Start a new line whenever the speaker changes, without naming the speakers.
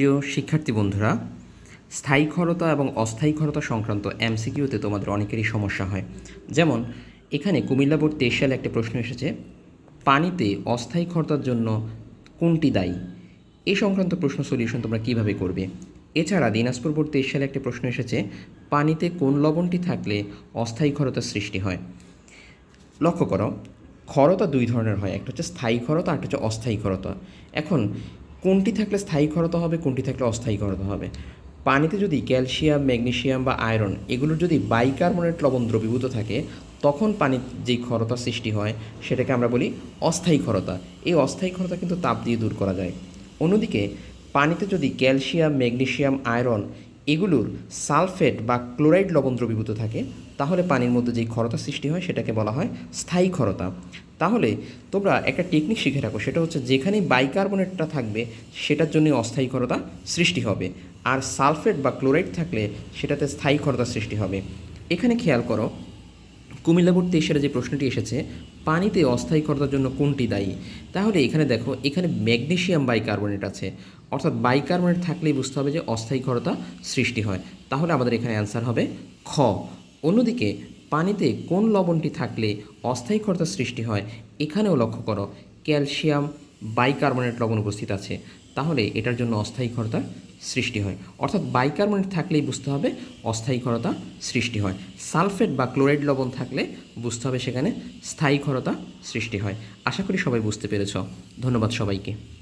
প্রিয় শিক্ষার্থী বন্ধুরা স্থায়ী ক্ষরতা এবং অস্থায়ী ক্ষরতা সংক্রান্ত এমসিকিউতে তোমাদের অনেকেরই সমস্যা হয়। যেমন, এখানে কুমিল্লা বোর্ড তেইশ সালে একটা প্রশ্ন এসেছে, পানিতে অস্থায়ী ক্ষরতার জন্য কোনটি দায়ী? এই সংক্রান্ত প্রশ্ন সলিউশন তোমরা কীভাবে করবে? এছাড়া দিনাজপুর বোর্ড তেইশ সালে একটা প্রশ্ন এসেছে, পানিতে কোন লবণটি থাকলে অস্থায়ী ক্ষরতার সৃষ্টি হয়? লক্ষ্য করো, ক্ষরতা দুই ধরনের হয়, একটা হচ্ছে স্থায়ী আর একটা হচ্ছে অস্থায়ী ক্ষরতা এখন কোনটি থাকলে স্থায়ী ক্ষরতা হবে, কোনটি থাকলে অস্থায়ী ক্ষরতা হবে? পানিতে যদি ক্যালসিয়াম ম্যাগনেশিয়াম বা আয়রন এগুলোর যদি বাইকার্বনেট লবণ দ্রবীভূত থাকে, তখন পানির যেই ক্ষরতা সৃষ্টি হয়, সেটাকে আমরা বলি অস্থায়ী ক্ষরতা। এই অস্থায়ী ক্ষরতা কিন্তু তাপ দিয়ে দূর করা যায়। অন্যদিকে, পানিতে যদি ক্যালসিয়াম ম্যাগনেশিয়াম আয়রন এগুলোর সালফেট বা ক্লোরাইড লবণ দ্রবীভূত থাকে, তাহলে পানির মধ্যে যেই ক্ষরতা সৃষ্টি হয় সেটাকে বলা হয় স্থায়ী ক্ষরতা। তাহলে তোমরা একটা টেকনিক শিখে রাখো সেটা হচ্ছে যেখানেই বাইকার্বনেটটা থাকবে, সেটার জন্য অস্থায়ী ক্ষরতা সৃষ্টি হবে। আর সালফেট বা ক্লোরাইড থাকলে সেটাতে স্থায়ী ক্ষরতা সৃষ্টি হবে। এখানে খেয়াল করো কুমিল্লা বোর্ড তেইশের যে প্রশ্নটি এসেছে, পানিতে অস্থায়ী ক্ষরতার জন্য কোনটি দায়ী? তাহলে এখানে দেখো, এখানে ম্যাগনেশিয়াম বাইকার্বনেট আছে। অর্থাৎ বাইকার্বনেট থাকলেই বুঝতে হবে যে অস্থায়ী ক্ষরতা সৃষ্টি হয়। তাহলে আমাদের এখানে অ্যান্সার হবে খ। অন্যদিকে পানিতে কোন লবণটি থাকলে অস্থায়ী ক্ষরতা সৃষ্টি হয়, এখানেও লক্ষ্য করো, ক্যালসিয়াম বাইকার্বনেট লবণ উপস্থিত আছে। তাহলে এটার জন্য অস্থায়ী ক্ষরতার সৃষ্টি হয়। অর্থাৎ বাইকার্বনেট থাকলেই বুঝতে হবে অস্থায়ী ক্ষরতা সৃষ্টি হয়। সালফেট বা ক্লোরাইড লবণ থাকলে বুঝতে হবে সেখানে স্থায়ী ক্ষরতা সৃষ্টি হয়। আশা করি সবাই বুঝতে পেরেছ। ধন্যবাদ সবাইকে।